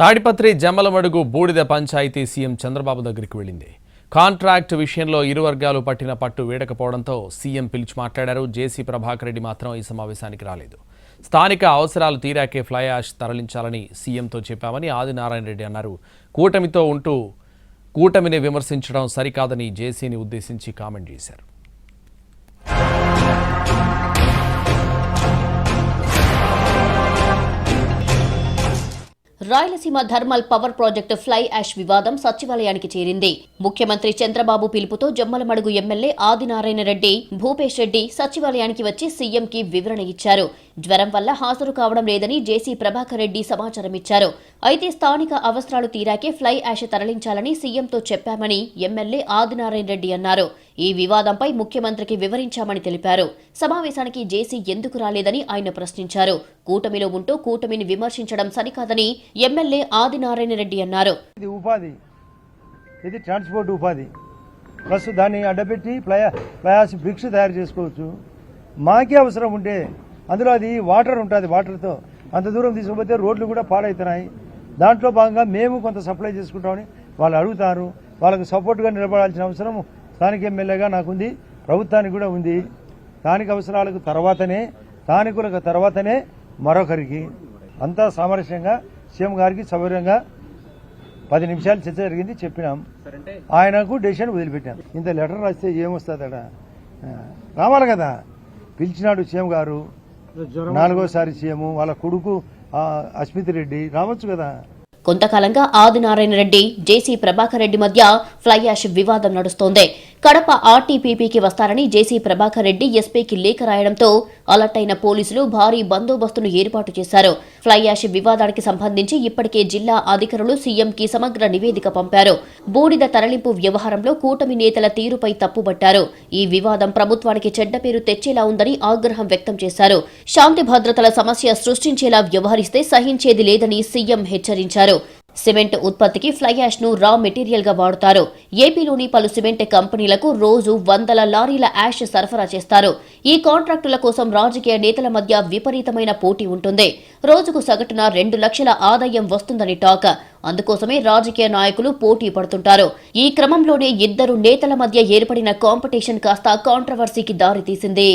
తాడిపత్రి జమ్మలమడుగు బూడిద పంచాయతీ సీఎం చంద్రబాబు దగ్గరికి వెళ్ళింది. కాంట్రాక్ట్ విషయంలో ఇరు వర్గాలు పట్టిన పట్టు వీడకపోవడంతో సీఎం పిలిచి మాట్లాడారు. జేసీ ప్రభాకర్ రెడ్డి మాత్రం ఈ సమావేశానికి రాలేదు. స్థానిక అవసరాలు తీరాకే ఫ్లై యాష్ తరలించాలని సీఎంతో చెప్పామని ఆదినారాయణ రెడ్డి అన్నారు. కూటమితో ఉంటూ కూటమిని విమర్శించడం సరికాదని జేసీని ఉద్దేశించి కామెంట్ చేశారు. Rayalaseema thermal power project fly ash వివాదం సచివాలయానికి చేరింది. ముఖ్యమంత్రి చంద్రబాబు పిలుపుతో జమ్మలమడుగు ఎమ్మెల్యే ఆదినారాయణ రెడ్డి భూపేష్ రెడ్డి సచివాలయానికి వచ్చి సీఎంకి వివరణ ఇచ్చారు. జ్వరం వల్ల హాజరు కావడం లేదని జేసీ ప్రభాకర్ రెడ్డి సమాచారం ఇచ్చారు అయితే స్థానిక అవసరాలు తీరాకే ఫ్లై యాష్ తరలించాలని సీఎంతో చెప్పామని ఎమ్మెల్యే ఆదినారాయణ రెడ్డి అన్నారు. ఈ వివాదంపై ముఖ్యమంత్రికి వివరించామని తెలిపారు. సమావేశానికి జేసీ ఎందుకు రాలేదని ఆయన ప్రశ్నించారు. కూటమిలో ఉంటూ కూటమిని విమర్శించడం సరికాదని ఎమ్మెల్యే ఆదినారాయణ రెడ్డి అన్నారు. ఇది ఉపాధి. ఇది ట్రాన్స్పోర్ట్ ఉపాధి. ప్లస్ దాన్ని అడ్డపెట్టి ప్లయా ప్లయాస్ బ్రిక్స్ తయారు చేసుకోవచ్చు. మాకే అవసరం ఉంటే అందులో అది వాటర్ ఉంటుంది వాటర్తో అంత దూరం తీసుకుపోతే రోడ్లు కూడా పాడవుతున్నాయి దాంట్లో భాగంగా మేము కొంత సప్లై చేసుకుంటామని వాళ్ళు అడుగుతారు. వాళ్ళకు సపోర్ట్గా నిలబడాల్సిన అవసరం స్థానిక ఎమ్మెల్యేగా నాకుంది ప్రభుత్వానికి కూడా ఉంది. స్థానిక అవసరాలకు తర్వాతనే స్థానికులకు తర్వాతనే మరొకరికి. అంతా సామరస్యంగా సీఎం గారికి సౌకర్యంగా పది నిమిషాలు చర్చ జరిగింది చెప్పినాం. ఆయనకు డెసిషన్ వదిలిపెట్టాం. ఇంత లెటర్ రాస్తే ఏమొస్తుంది అక్కడ రావాలి కదా. పిలిచినాడు సీఎం గారు. నాలుగోసారి సీఎం వాళ్ళ కొడుకు ఆ, అస్మిత్ రెడ్డి రావచ్చు కదా? కొంతకాలంగా ఆదినారాయణ రెడ్డి జేసీ ప్రభాకర్ రెడ్డి మధ్య ఫ్లై యాష్ వివాదం నడుస్తోంది. కడప ఆర్టీపీపీకి వస్తారని జేసీ ప్రభాకర్ రెడ్డి ఎస్పీకి లేఖ రాయడంతో అలర్ట్ అయిన పోలీసులు భారీ బందోబస్తును ఏర్పాటు చేశారు. ఫ్లై యాష్ వివాదానికి సంబంధించి ఇప్పటికే జిల్లా అధికారులు సీఎంకి సమగ్ర నివేదిక పంపారు. బూడిద తరలింపు వ్యవహారంలో కూటమి నేతల తీరుపై తప్పుబట్టారు. ఈ వివాదం ప్రభుత్వానికి చెడ్డ పేరు తెచ్చేలా ఉందని ఆగ్రహం వ్యక్తం చేశారు. శాంతి భద్రతల సమస్య సృష్టించేలా వ్యవహరిస్తే సహించేది లేదని సీఎం హెచ్చరించారు. సిమెంట్ ఉత్పత్తికి ఫ్లై యాష్ను రా మెటీరియల్గా వాడుతారు. ఏపీలోని పలు సిమెంట్ కంపెనీలకు రోజు వందల లారీల యాష్ సరఫరా చేస్తారు. ఈ కాంట్రాక్టుల కోసం రాజకీయ నేతల మధ్య విపరీతమైన పోటీ ఉంటుంది. రోజుకు సగటున రెండు లక్షల ఆదాయం వస్తుందని టాక్. అందుకోసమే రాజకీయ నాయకులు పోటీ పడుతుంటారు. ఈ క్రమంలోనే ఇద్దరు నేతల మధ్య ఏర్పడిన కాంపిటీషన్ కాస్త కాంట్రవర్సీకి దారితీసింది.